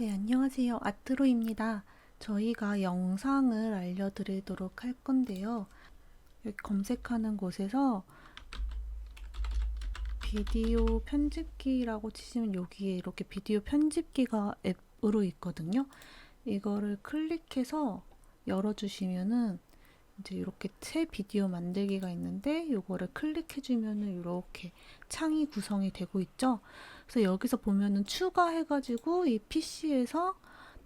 네, 안녕하세요. 아트로입니다. 저희가 영상을 알려드리도록 할 건데요. 검색하는 곳에서 비디오 편집기라고 치시면 여기에 이렇게 비디오 편집기가 앱으로 있거든요. 이거를 클릭해서 열어주시면은 이제 이렇게 새 비디오 만들기가 있는데 이거를 클릭해주면은 이렇게 창이 구성이 되고 있죠. 그래서 여기서 보면은 추가해가지고 이 PC에서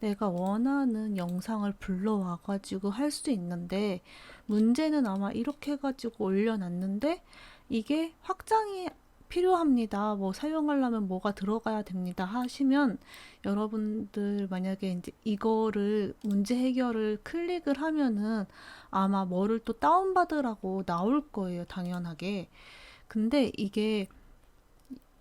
내가 원하는 영상을 불러와가지고 할 수도 있는데 문제는 아마 이렇게 해가지고 올려놨는데 이게 확장이 필요합니다. 뭐 사용하려면 뭐가 들어가야 됩니다. 하시면 여러분들 만약에 이제 이거를 문제 해결을 클릭을 하면은 아마 뭐를 또 다운받으라고 나올 거예요. 당연하게. 근데 이게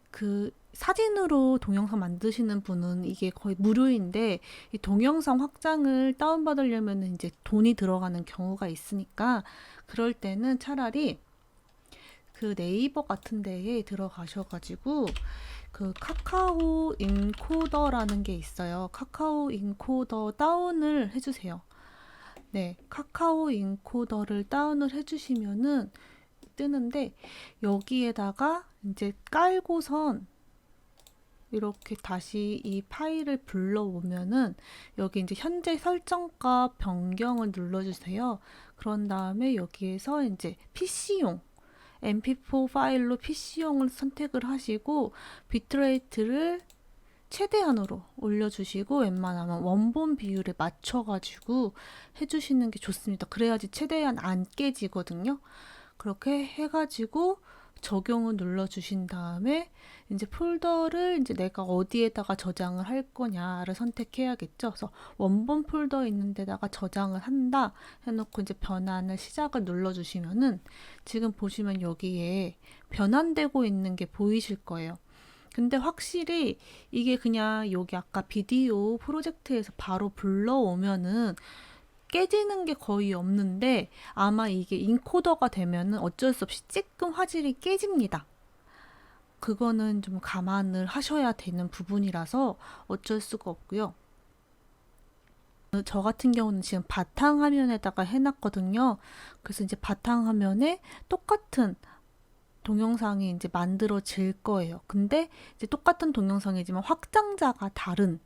그 사진으로 동영상 만드시는 분은 이게 거의 무료인데 이 동영상 확장을 다운받으려면 이제 돈이 들어가는 경우가 있으니까 그럴 때는 차라리 그 네이버 같은 데에 들어가셔가지고 그 카카오 인코더라는 게 있어요. 카카오 인코더 다운을 해주세요. 네, 카카오 인코더를 다운을 해주시면은 뜨는데 여기에다가 이제 깔고선 이렇게 다시 이 파일을 불러오면은 여기 이제 현재 설정값 변경을 눌러주세요. 그런 다음에 여기에서 이제 PC용 MP4 파일로 PC용을 선택을 하시고 비트레이트를 최대한으로 올려주시고 웬만하면 원본 비율에 맞춰가지고 해주시는 게 좋습니다. 그래야지 최대한 안 깨지거든요. 그렇게 해가지고 적용을 눌러 주신 다음에 이제 폴더를 이제 내가 어디에다가 저장을 할 거냐를 선택해야겠죠. 그래서 원본 폴더 있는 데다가 저장을 한다 해놓고 이제 변환을 시작을 눌러 주시면은 지금 보시면 여기에 변환되고 있는 게 보이실 거예요. 근데 확실히 이게 그냥 여기 아까 비디오 프로젝트에서 바로 불러오면은 깨지는 게 거의 없는데 아마 이게 인코더가 되면은 어쩔 수 없이 찌끔 화질이 깨집니다. 그거는 좀 감안을 하셔야 되는 부분이라서 어쩔 수가 없고요. 저 같은 경우는 지금 바탕 화면에다가 해놨거든요. 그래서 이제 바탕 화면에 똑같은 동영상이 이제 만들어질 거예요. 근데 이제 똑같은 동영상이지만 확장자가 다른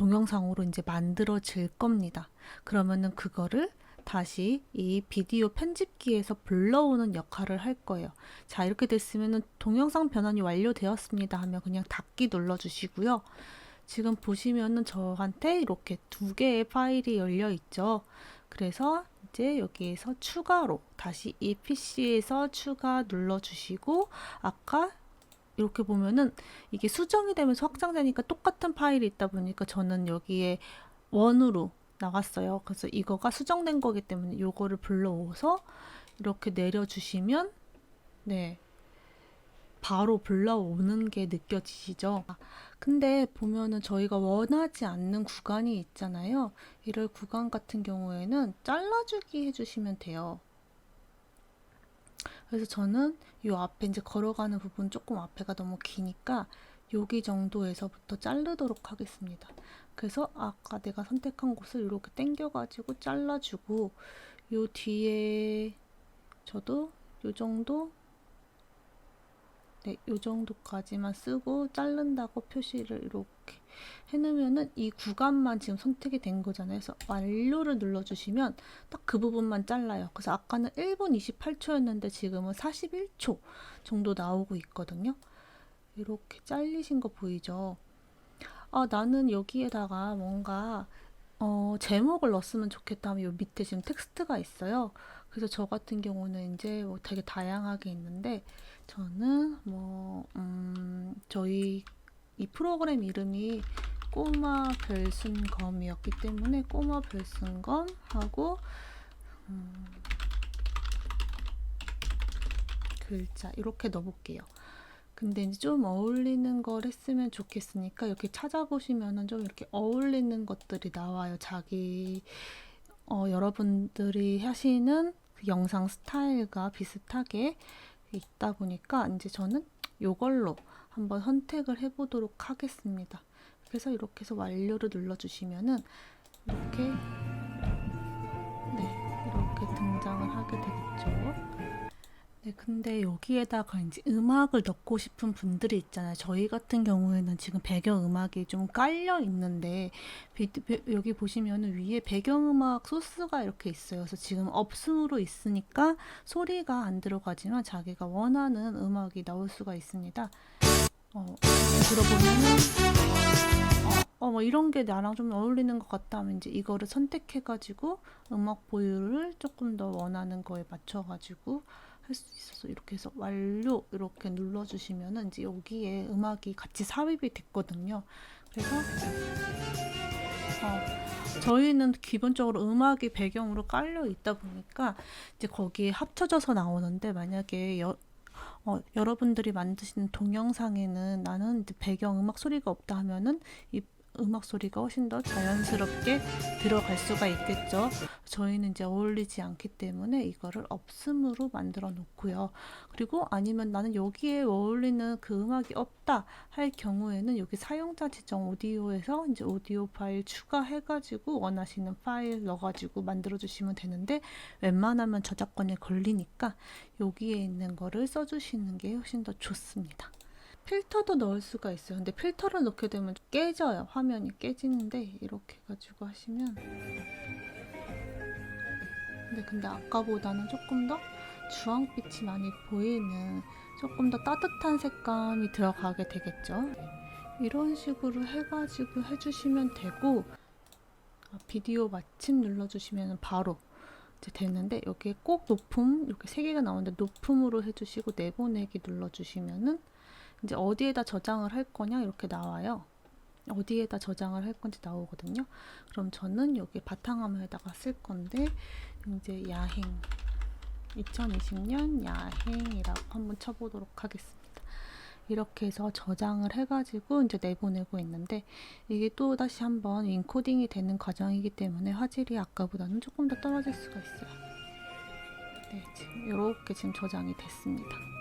동영상으로 이제 만들어질 겁니다. 그러면은 그거를 다시 이 비디오 편집기에서 불러오는 역할을 할 거예요. 자, 이렇게 됐으면은 동영상 변환이 완료되었습니다 하면 그냥 닫기 눌러 주시고요. 지금 보시면은 저한테 이렇게 두 개의 파일이 열려 있죠. 그래서 이제 여기에서 추가로 다시 이 PC에서 추가 눌러 주시고 아까 이렇게 보면은 이게 수정이 되면서 확장되니까 똑같은 파일이 있다 보니까 저는 여기에 원으로 나갔어요. 그래서 이거가 수정된 거기 때문에 이거를 불러오서 이렇게 내려주시면 네 바로 불러오는 게 느껴지시죠? 근데 보면은 저희가 원하지 않는 구간이 있잖아요. 이럴 구간 같은 경우에는 잘라주기 해주시면 돼요. 그래서 저는 이 앞에 이제 걸어가는 부분 조금 앞에가 너무 기니까 여기 정도에서부터 자르도록 하겠습니다. 그래서 아까 내가 선택한 곳을 이렇게 당겨가지고 잘라주고 요 뒤에 저도 요 정도 네, 요 정도까지만 쓰고 자른다고 표시를 이렇게 해놓으면은 이 구간만 지금 선택이 된 거잖아요. 그래서 완료를 눌러주시면 딱 그 부분만 잘라요. 그래서 아까는 1분 28초였는데 지금은 41초 정도 나오고 있거든요. 이렇게 잘리신 거 보이죠? 아, 나는 여기에다가 뭔가 어, 제목을 넣었으면 좋겠다 하면 요 밑에 지금 텍스트가 있어요. 그래서 저 같은 경우는 이제 뭐 되게 다양하게 있는데 저는 뭐 음, 저희 이 프로그램 이름이 꼬마 별순검이었기 때문에 꼬마 별순검 하고 음, 글자 이렇게 넣어볼게요. 근데 이제 좀 어울리는 걸 했으면 좋겠으니까 이렇게 찾아보시면은 좀 이렇게 어울리는 것들이 나와요. 자기 어, 여러분들이 하시는 그 영상 스타일과 비슷하게 있다 보니까 이제 저는 이걸로 한번 선택을 해보도록 하겠습니다. 그래서 이렇게 해서 완료를 눌러주시면은 이렇게 네 이렇게 등장을 하게 되겠죠. 네, 근데 여기에다가 이제 음악을 넣고 싶은 분들이 있잖아요. 저희 같은 경우에는 지금 배경 음악이 좀 깔려 있는데 여기 보시면은 위에 배경 음악 소스가 이렇게 있어요. 그래서 지금 없음으로 있으니까 소리가 안 들어가지만 자기가 원하는 음악이 나올 수가 있습니다. 어, 들어보면은 어, 어, 뭐 이런 게 나랑 좀 어울리는 것 같다 하면 이제 이거를 선택해가지고 음악 보유를 조금 더 원하는 거에 맞춰가지고 할 수 있어서 이렇게 해서 완료 이렇게 눌러주시면은 이제 여기에 음악이 같이 삽입이 됐거든요. 그래서 어, 저희는 기본적으로 음악이 배경으로 깔려 있다 보니까 이제 거기에 합쳐져서 나오는데 만약에 여, 어, 여러분들이 만드시는 동영상에는 나는 배경 음악 소리가 없다 하면은 이 음악 소리가 훨씬 더 자연스럽게 들어갈 수가 있겠죠. 저희는 이제 어울리지 않기 때문에 이거를 없음으로 만들어 놓고요. 그리고 아니면 나는 여기에 어울리는 그 음악이 없다 할 경우에는 여기 사용자 지정 오디오에서 이제 오디오 파일 추가해가지고 원하시는 파일 넣어가지고 만들어 주시면 되는데 웬만하면 저작권에 걸리니까 여기에 있는 거를 써주시는 게 훨씬 더 좋습니다. 필터도 넣을 수가 있어요. 근데 필터를 넣게 되면 깨져요. 화면이 깨지는데 이렇게 해가지고 하시면 근데 근데 아까보다는 조금 더 주황빛이 많이 보이는 조금 더 따뜻한 색감이 들어가게 되겠죠. 이런 식으로 해가지고 해주시면 되고 아, 비디오 마침 눌러주시면 바로 이제 되는데 여기에 꼭 높음 이렇게 세 개가 나오는데 높음으로 해주시고 내보내기 눌러주시면은 이제 어디에다 저장을 할 거냐 이렇게 나와요. 어디에다 저장을 할 건지 나오거든요. 그럼 저는 여기 바탕화면에다가 쓸 건데 이제 야행 2020년 야행이라고 한번 쳐보도록 하겠습니다. 이렇게 해서 저장을 해가지고 이제 내보내고 있는데 이게 또 다시 한번 인코딩이 되는 과정이기 때문에 화질이 아까보다는 조금 더 떨어질 수가 있어요. 네, 지금 이렇게 지금 저장이 됐습니다.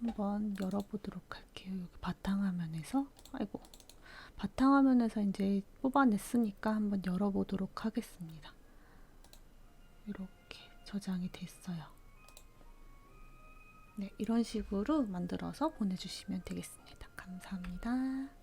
한번 열어보도록 할게요. 여기 바탕화면에서 아이고 바탕화면에서 이제 뽑아냈으니까 한번 열어보도록 하겠습니다. 이렇게 저장이 됐어요. 네, 이런 식으로 만들어서 보내주시면 되겠습니다. 감사합니다.